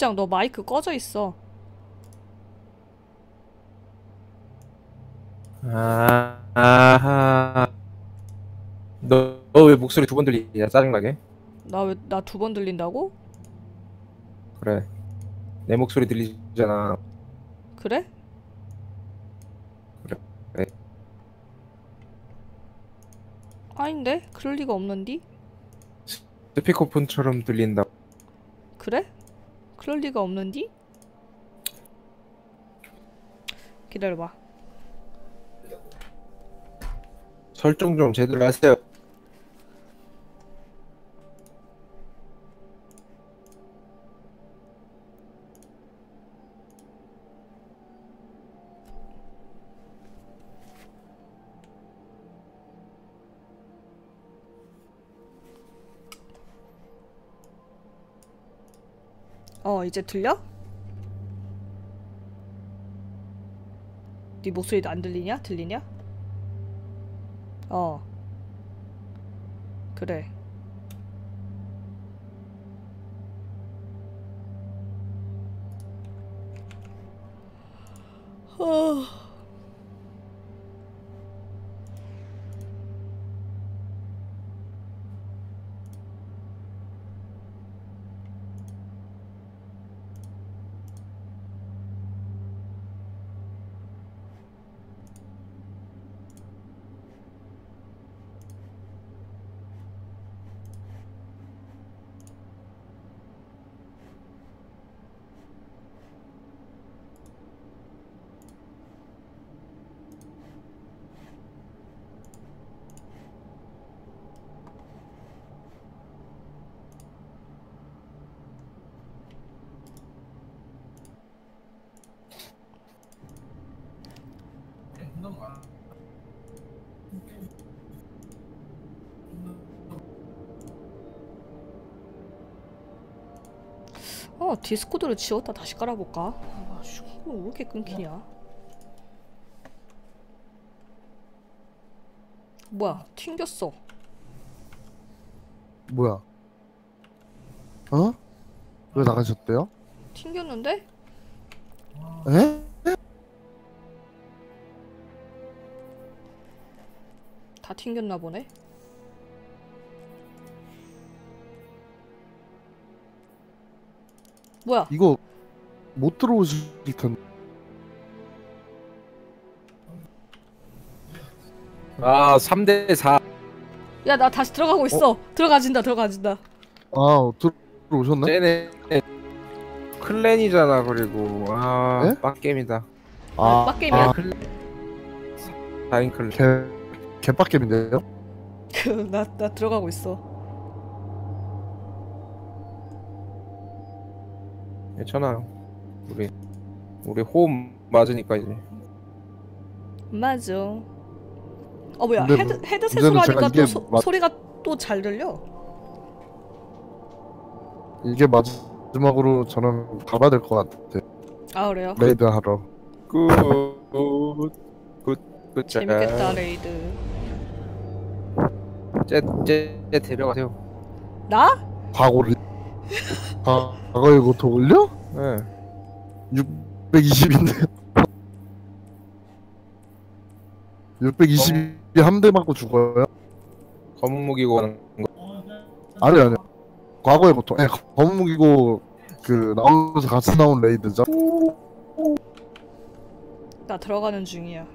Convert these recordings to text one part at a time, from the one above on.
유이짱 너 마이크 꺼져 있어. 아, 아하. 너 왜 목소리 두 번 들리냐? 짜증나게? 나 왜 나 두 번 들린다고? 그래. 내 목소리 들리잖아. 그래? 그래, 그래. 아닌데? 그럴 리가 없는디? 스피커폰처럼 들린다. 그래? 그럴 리가 없는디? 기다려봐. 설정 좀 제대로 하세요. 이제 들려? 네 목소리 안 들리냐? 들리냐? 어 그래 어... 어 디스코드를 지웠다 다시 깔아볼까? 아, 씨, 이거 왜 이렇게 끊기냐? 뭐야 튕겼어 뭐야? 어? 왜 나가셨대요? 튕겼는데? 에? 다 튕겼나 보네 뭐야 이거 못 들어오실 텐데. 아, 3대 4. 야 나 다시 들어가고 있어 들어가진다 들어가진다 아, 들어오셨네? 쟤네 클랜이잖아, 그리고. 아, 네? 빡겜이다. 아, 빡게임이야? 아, 4인 클랜. 개, 개빡겜인데요? 나 나 들어가고 있어 괜찮아. 우리 우리 호흡 맞으니까 이제. 맞아 어 뭐야 근데 헤드, 뭐- 헤드셋으로 문제는 제가 하니까 또 이게 소, 맞- 소리가 또 잘 들려 이게 마지막으로 저는 가봐야 될 것 같아. 아 그래요? 레이드 하러. 굿. 굿. 굿. 재밌겠다 레이드 쟤쟤 데려가세요. 나? 과거를. 아, 과거의 고통을요? 예. 620인데. 620이 한 대 맞고 죽어요? 검은 무기고 하는 거. 아니 아니. 과거의 고통. 예, 검은 무기고 그 나오면서 같이 나온 레이드죠. 나 들어가는 중이야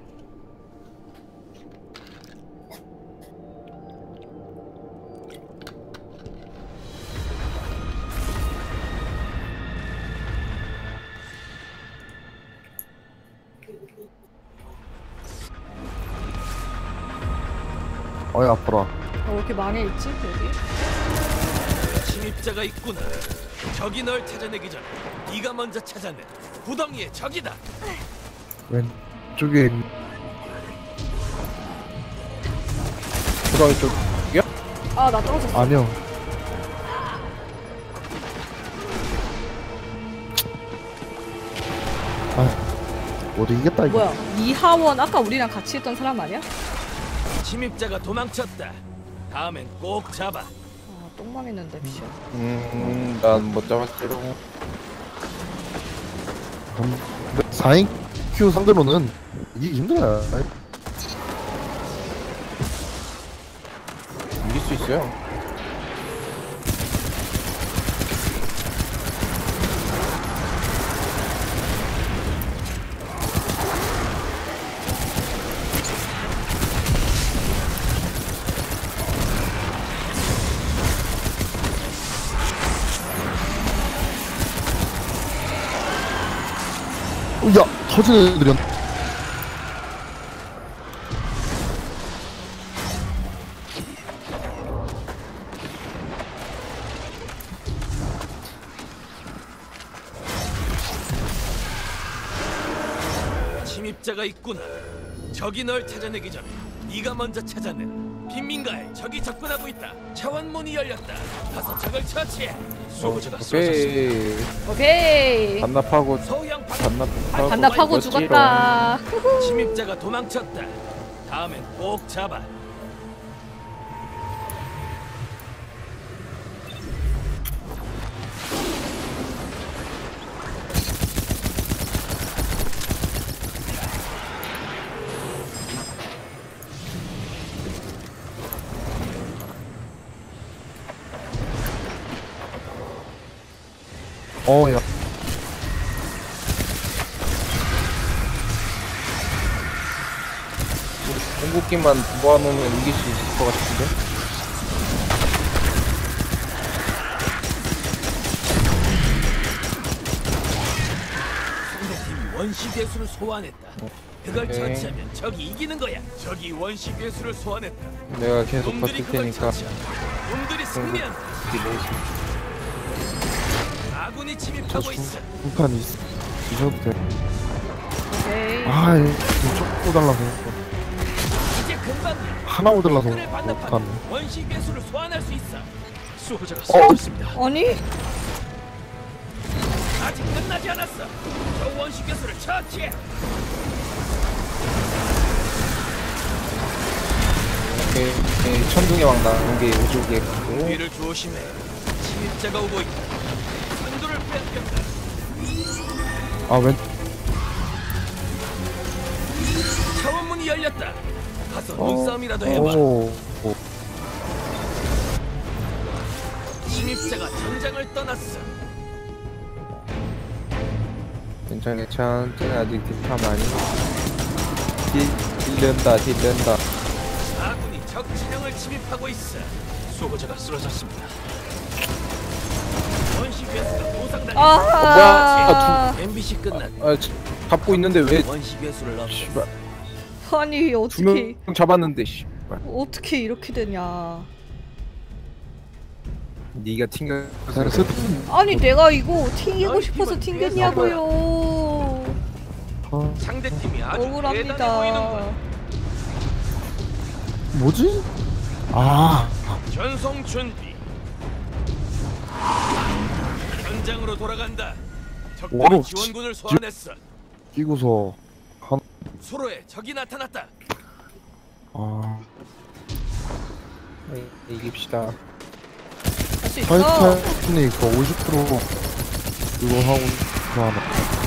어이 아파라. 어, 왜 이렇게 망해있지 여기? 침입자가 있구나. 적이 널 찾아내기 전에 네가 먼저 찾아낸 구덩이의 적이다. 왼쪽에 구덩이 쪽. 아나 떨어졌어 아니요. 아, 못 이기겠다 이거. 뭐야 이하원 아까 우리랑 같이 했던 사람 아니야? 침입자가 도망쳤다. 다음엔 꼭 잡아. 똥망했는데 피셔. 음난 못 잡았지롱 근데 4인 큐 상대로는 이기기 힘들어요 이길 수 있어요 야 터지는 애들이 침입자가 있구나. 적이 널 찾아내기 전에 네가 먼저 찾아낸 빈민가에 적이 접근하고 있다. 차원문이 열렸다. 가서 적을 처치해. 수호자가 쓰러졌습니다. 오케이 오케이. 반납하고 반 반납하고 반납하고 이겼지롱. 죽었다. 침입자가 도망쳤다. 다음엔 꼭 잡아. 어 야 궁극기만 모아놓으면 이길 수 있을 것 같은데 상대팀이 원시 괴수를 소환했다. 그걸 오케이. 처치하면 적이 이기는 거야. 적이 원시 괴수를 소환했다. 내가 계속 놈들이 버틸 그걸 테니까 놈들이 승리한다. 아군이 침입하고 있어. 한판 있 있어도 돼 오케이. 아, 좀 달라서 이제 금방 하나 반납하면 못하네. 원시 괴수를 소환할 수 있어. 수호자가 어? 쓰러졌습니다. 아니 아직 끝나지 않았어. 저 원시 괴수를 처치해. 오케이, 오케이. 천둥의 왕 나온 게 우주겠고 뒤를 조심해. 침입자가 오고 있다. 선두를 뺏겼다. 아왼 차원문이 열렸다. 가서 어, 눈싸움이라도 해봐. 오, 오. 침입자가 전장을 떠났어. 괜찮아 쟤는 아직 뒷함 아니 딜, 딜른다 딜른다 아군이 적 진영을 침입하고 있어. 수호자가 쓰러졌습니다. 원시 괴수가 도상당했어. 아. MBC 끝났. 아 저- 잡고 있는데 왜 원시 괴수를. 씨발 아니 두 어떻게 명 잡았는데 씨발 어떻게 이렇게 되냐. 니가 튕겨 잘 세팅 아니 내가 이거 튕기고 싶어서 튕겼냐고요. 아, 상대팀이 아주 억울합니다. 뭐지? 아 전송 준비. 현장으로 돌아간다. 와우, 지원군을 지- 소환했어. 끼고서 한 수로에 적이 나타났다. 아, 네, 이깁시다 할수 있어. 타이타닉 그50% 그거 하고 그거 하나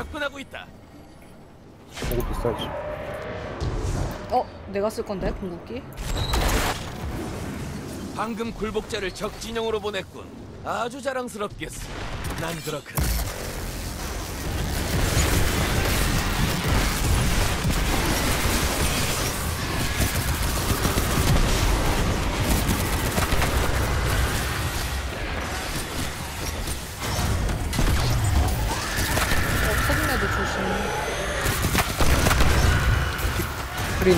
접근하고 있다. 보고 비싸지 어 내가 쓸 건데 궁극기. 방금 굴복자를 적 진영으로 보냈군. 아주 자랑스럽겠어. 난 그렇거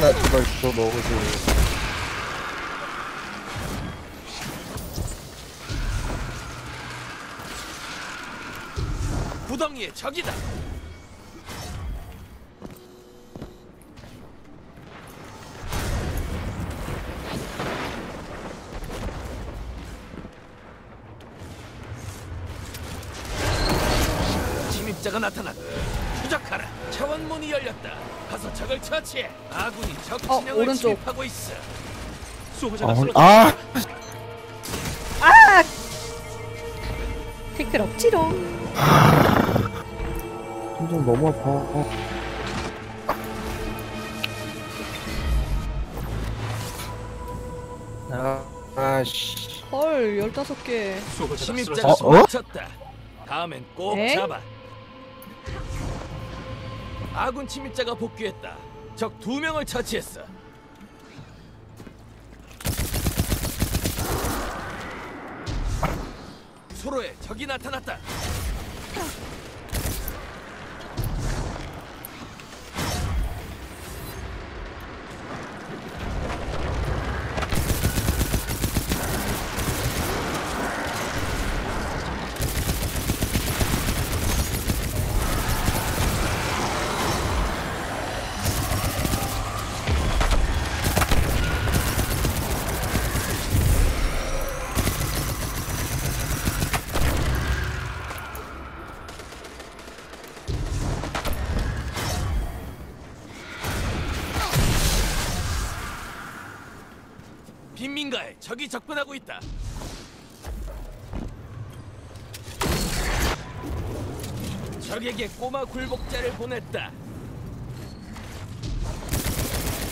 나 제발 저 먹으세요. 무덤이의 적이다 자가 나타났다. 적을 처치해. 아군이 적 어, 진영을 오른쪽. 침입하고 있어. 수호자가 아. 아 아! 태클 없지롱. 심장 너무 아파 어. 아, 아씨. 헐, 15개. 수호자가 어? 침입자가 어? 도망쳤다. 다음엔 꼭 에? 잡아. 아군 침입자가 복귀했다. 적 두 명을 처치했어. 수로에 적이 나타났다. 적이 접근하고 있다. 적에게 꼬마 굴복자를 보냈다.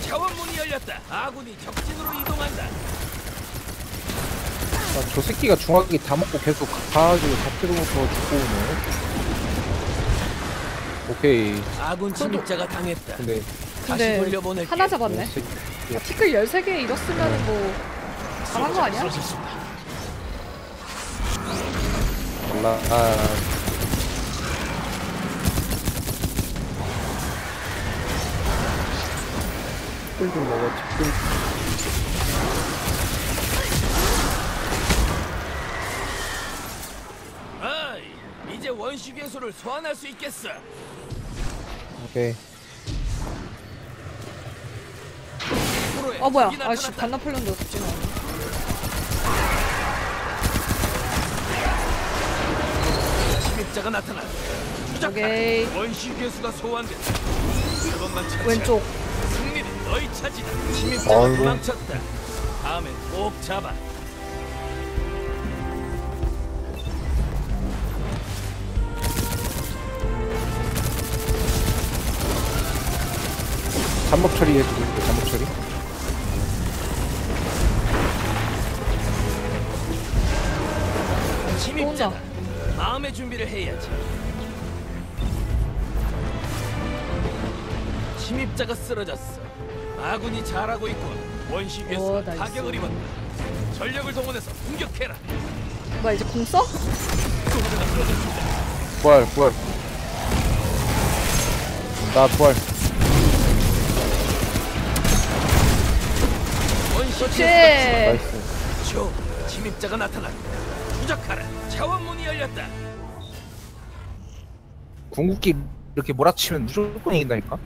차원문이 열렸다. 아군이 적진으로 이동한다. 아, 저 새끼가 중화기 다 먹고 계속 가가지고 잡히고부터 죽고 오네. 오케이. 아군 침입자가 당했다. 근데 다시 근데 돌려보낼게. 하나 잡았네. 저 새끼 아, 티끌 13개 잃었으면 뭐 잘한 거 아니야? 몰라. 아, 꿀좀 먹어. 꿀. 이제 원시 괴수를 소환할 수 있겠어. 오케이. 아 뭐야? 아씨 나타났다. 반나폴련도 없지 나. 침입자가 나타났다. 추적하라. 오케이. 원시 괴수가 소환됐다. 그것만 찾아. 왼쪽. 승리는 너희 차지다. 침입자가. 도망쳤다. 다음엔 꼭 잡아. 잠복 처리해 주고 잠복 처리. 침입자 다. 마음의 준비를 해야지. 침입자가 쓰러졌어. 아군이 잘하고 있군. 원시 오, 괴수가 나이스. 타격을 입었다. 전력을 동원해서 공격해라. 뭐야 이제 공 써? 수호자가 쓰러졌습니다. 부활, 부활. 나 부활. 원시 그렇지. 나이스. 침입자가 나타났다. 추적하라. 차원문이 열렸다. 궁극기 이렇게 몰아치면 무조건 이긴다니까.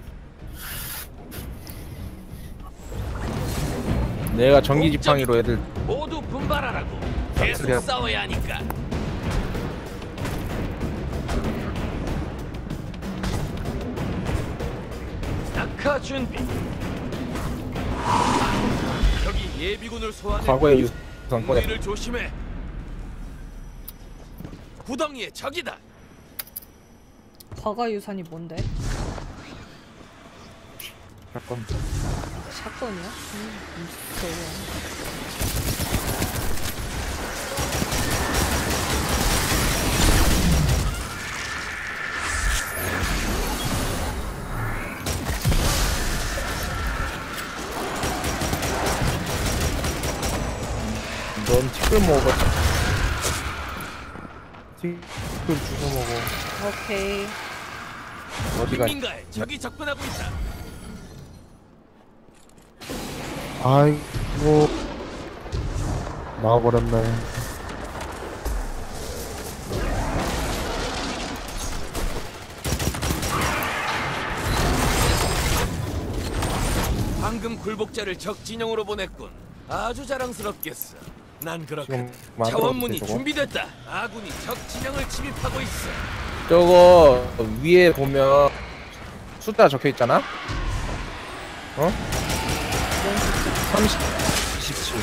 내가 전기 지팡이로 애들 모두 분발하라고. 계속 그래요. 싸워야 하니까. 낙하 준비. 여기 예비군을 소환해. 과거의 유산 꺼내. 우리를 조심해. 구덩이에 적이다. 과거 유산이 뭔데? 잠깐. 샷건이야? 음. 넌 티끌 먹어. 티끌 주워 먹어. 오케이. 어디가? 빈민가에 적이 접근하고 있다. 아이고 나와버렸네 방금 굴복자를 적 진영으로 보냈군. 아주 자랑스럽겠어. 난 그렇게 차원문이? 준비됐다. 아군이 적 진영을 침입하고 있어. 저거 위에 보면 숫자 적혀 있잖아. 어? 30, 27.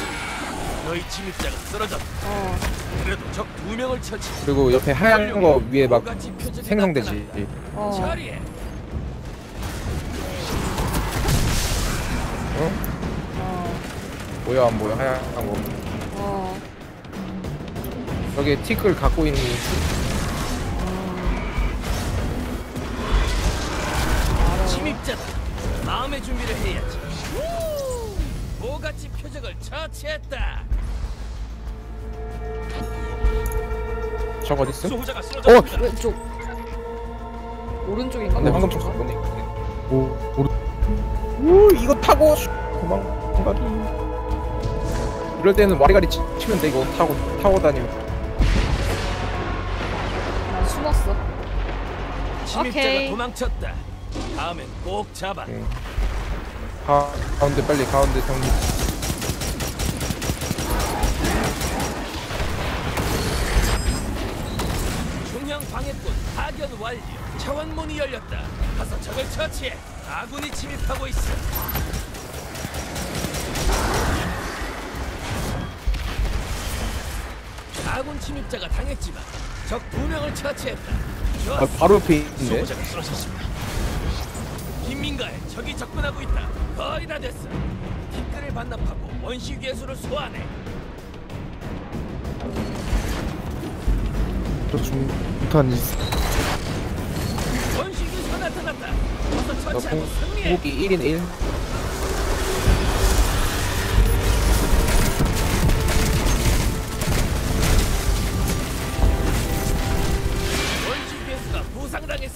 너희 침입자가 쓰러졌다. 어. 그래도 적 두 명을 처치. 그리고 옆에 하얀 거 위에 막 생성되지. 어. 처리해. 어. 보여 안 보여 하얀 거. 어. 저게 티끌 갖고 있는 침입자다. 마음의 준비를 해야지. 모가치 표적을 처치했다. 저거 어디 있어? 수호자가 어! 쓰러졌다. 왼쪽. 오른쪽인가? 근데 방금? 쳤어 보니. 오, 우리 오 이거 타고 슉 도망가기. 이럴 때는 와리가리 치, 치면 돼 이거 타고 타고 다니면. 난 숨었어. 침입자가 오케이. 도망쳤다. 다음엔 꼭 잡아. 응. 가 가운데 빨리 가운데 정리. 중형 방해꾼 파견 완료. 차원문이 열렸다. 가서 적을 처치해. 아군이 침입하고 있어. 아군 침입자가 당했지만 적 두 명을 처치했다. 아. 바로 옆에 있는데. 수호자가 쓰러졌습니다. 빈민가에 적이 접근하고 있다. 거의 다 됐어. 티끌을 반납하고 원시 괴수를 소환해. 있어. 원시 괴수가 나타났다. 어서 너 처치하고 공- 승리해. 공기 1인 1.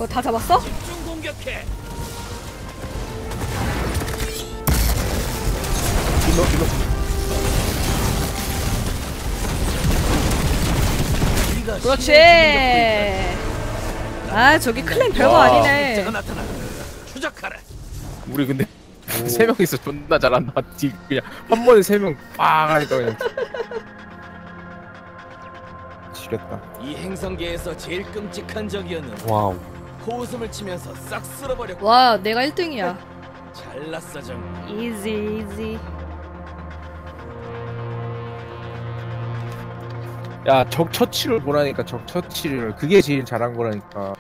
어. 너다 잡았어? 집중 공격해. 일로 일로. 그렇지. 아 저기 클랜 별거 와. 아니네. 추적하라. 우리 근데 세 명이서 존나 잘한다. 뒤 그냥 한 번에 세명빡 하니까 그냥. 지렸다. 이 행성계에서 제일 끔찍한 적이었는데 와우. 코웃음을 치면서 싹 쓸어버렸고 와 내가 1등이야. 잘났어 정말. 이지 이지. 야, 적 처치를 보라니까 적 처치를 그게 제일 잘한 거라니까.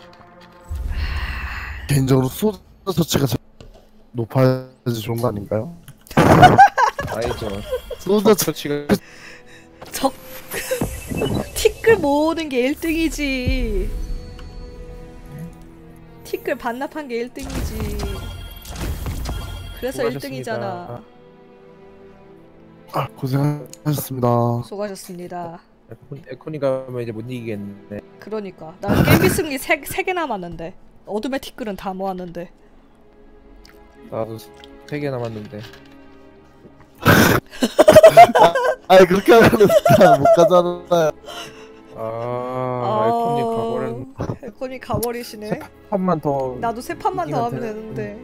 개인적으로 자체가 제일 높아야지 좋은 거 아닌가요? 아니죠. 자 처치가 적 티끌 모으는 게 1등이지. 티끌 반납한 게 1등이지. 그래서 수고하셨습니다. 1등이잖아. 아, 고생하셨습니다. 수고하셨습니다. 에코니- 에코니 가면 이제 못 이기겠네. 그러니까 나 게임비 승리 3, 세개 남았는데 어둠의 티끌은 다 모았는데 나도 세개 남았는데. 아니 그렇게 하면 다못 가잖아요. 아, 에코니 가버렸네. 에코니 가버리시네 한만 더. 나도 세 판만 더 하면 되는데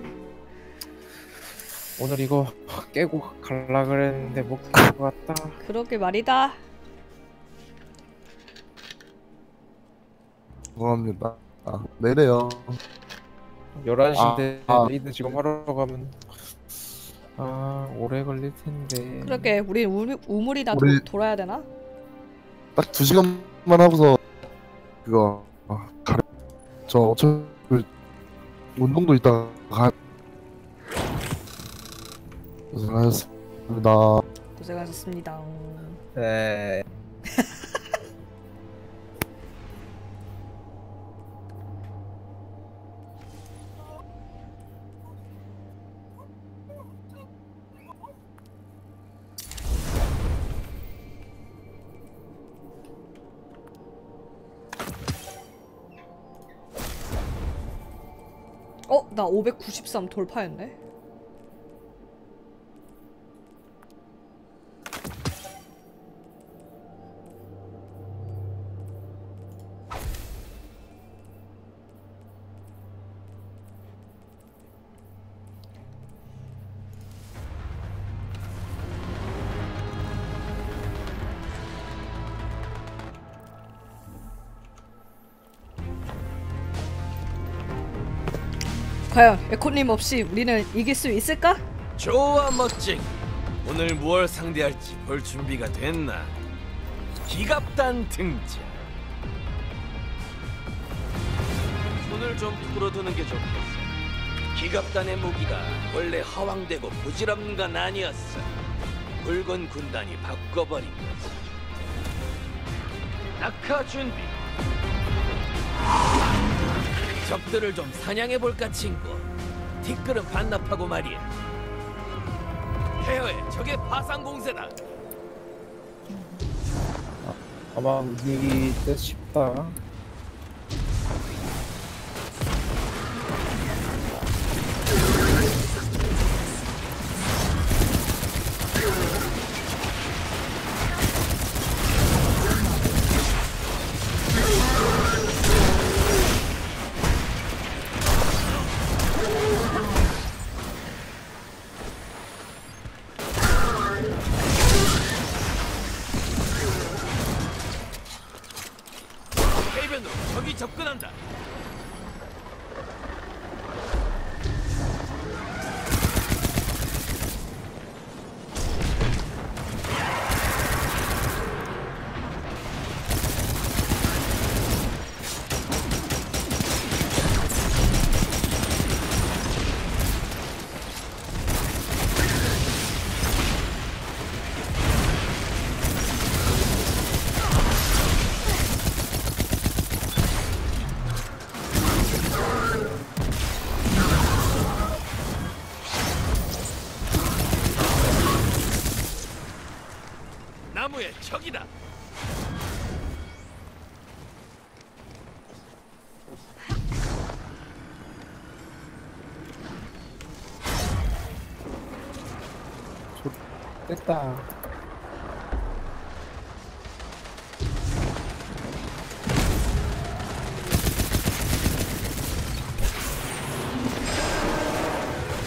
오늘 이거 깨고 갈라 그랬는데 못깰것 같다. 그러게 말이다 죄송합니다. 아, 내래요. 11시인데 아, 아. 레이드 지금 하러 가면 아 오래 걸릴 텐데. 그러게 우리 우물, 우물이나 우리- 도, 돌아야 되나? 딱두 시간만 하고서 그거 아, 가. 저 어차피 운동도 이따 가. 고생하셨습니다. 고생하셨습니다 네. 나 593 돌파했네 과연 에코님 없이 우리는 이길 수 있을까? 좋아 멋쟁이. 오늘 무얼 상대할지 볼 준비가 됐나? 기갑단 등장. 손을 좀 풀어두는 게 좋겠어. 기갑단의 무기가 원래 허황되고 부질없는 건 아니었어. 붉은 군단이 바꿔버린 거지. 낙하 준비 적들을 좀 사냥해볼까 친구 티끌은 반납하고 말이야 헤어에 적의 파상 공세다. 아마 듯 싶다. 적이다. 됐다.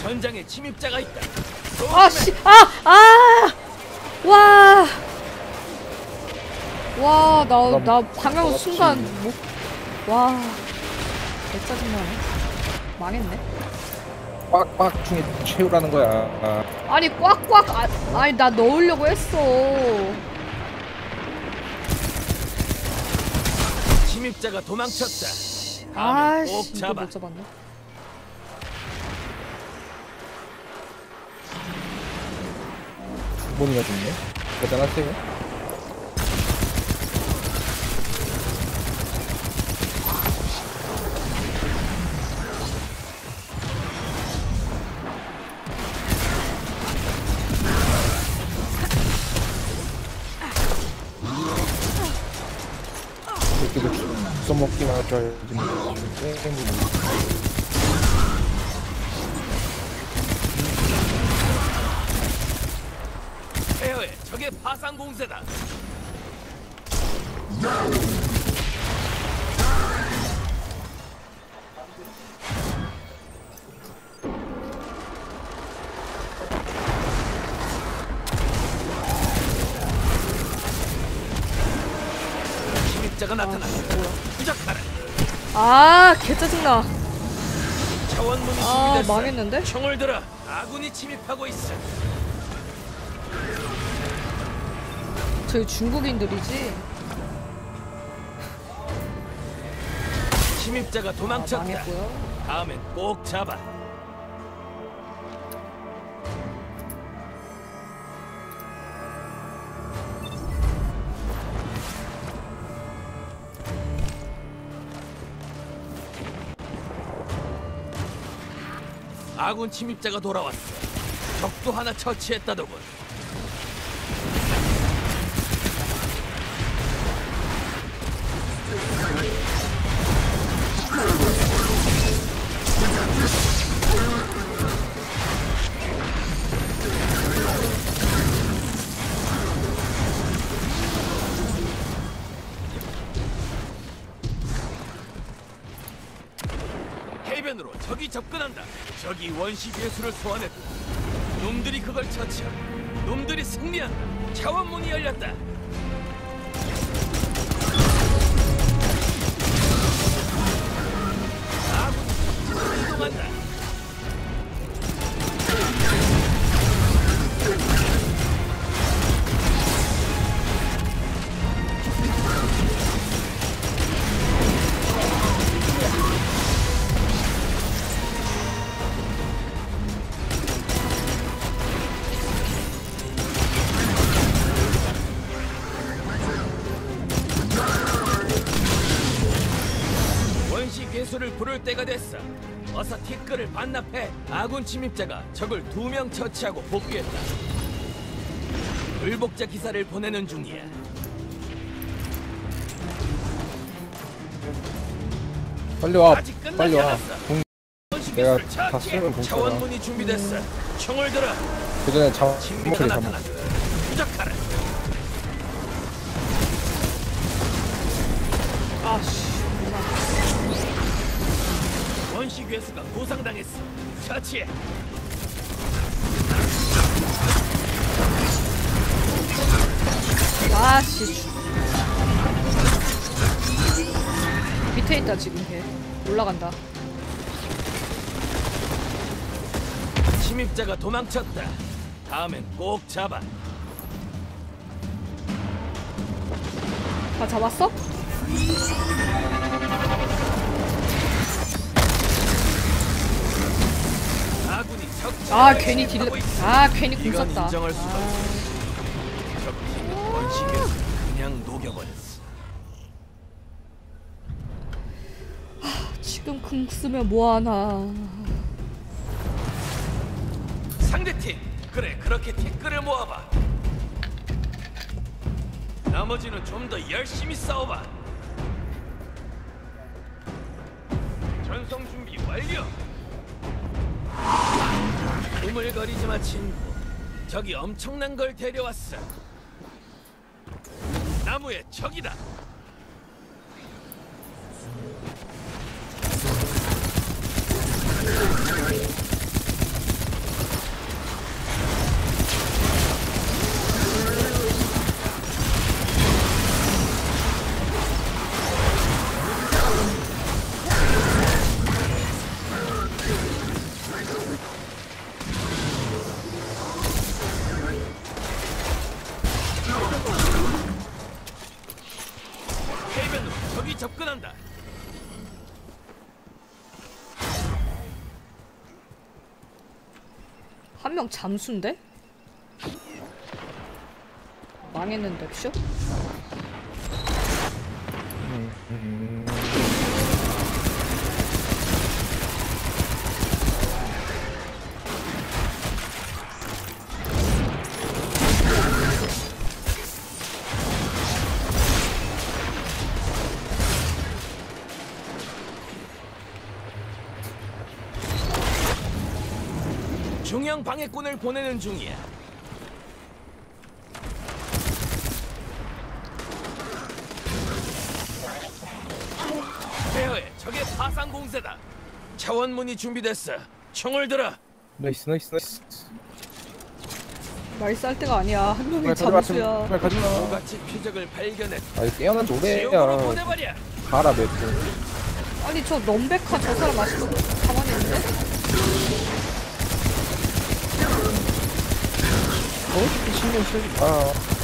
전장에 침입자가 있다. 아씨 아! 아! 와! 와, 나, 나 방향 맞지. 순간 못. 와. 개짜증나네. 망했네. 빡빡 중에 채우라는 거야. 아, 아니, 꽉꽉. 아, 아니, 나 넣으려고 했어. 침입자가 도망쳤다. 꼭 이거 잡아. 못 잡았네. 두 번이나 죽네. 대단하세요. 알지. 뭐. 게임이 헤어에 적의 파상 공세다. 침입자가 나타났다. 아, 개 짜증나. 차원문이 아. 망했는데? 총을 들어. 아군이 침입하고 있어. 저희 중국인들이지. 침입자가 아, 도망쳤다. 망했고요. 다음엔 꼭 잡아. 아군 침입자가 돌아왔어. 적도 하나 처치했다더군. 해변으로 적이 접근한다. 적이 원시 괴수를 소환했다. 놈들이 그걸 처치하고 놈들이 승리한다. 차원문이 열렸다. 아군이 이동한다. 때가 됐어. 어서 티끌을 반납해. 아군 침입자가 적을 두 명 처치하고 복귀했다. 불복자 기사를 보내는 중이야. 빨리 와 아직 끝나지 빨리 와 않았어. 공, 내가 다 쓰는 공짜다. 차원문이 준비됐어. 총을 들어. 그 전에 목소리 잡 나타났다. 부적하라. 아씨. 원시 괴수가 부상당했어. 처치해. 아씨. 밑에 있다 지금 걔. 올라간다. 침입자가 도망쳤다. 다음엔 꼭 잡아. 다 잡았어? 아 괜히 딜. 하고 있어. 아 괜히 궁 이건 썼다. 인정할 수가 아, 없어. 적 괴수 그냥 녹여버렸어. 지금 궁 쓰면 뭐하나. 상대팀 그래 그렇게 티끌을 모아봐. 나머지는 좀 더 열심히 싸워봐. 전송 준비 완료. 우물거리지 마 친구. 저기 엄청난 걸 데려왔어. 나무에 적이다. 잠수인데? 망했는데 쇼? 방해꾼을 보내는 중이야. 페어에 적의 파상 공세다. 차원문이 준비됐어. 총을 들어. 나이스 나이스 나이스 말쌀 때가 아니야. 한 명이 잠수야. 빨리 가져가 똑같이 표적을 발견했. 아니 깨어난 지옥으로 노래야 보내버려. 가라 맵 아니 저 럼베카 저 사람 아직도 가만히 있는데? 어떻게 신경 쓰지 마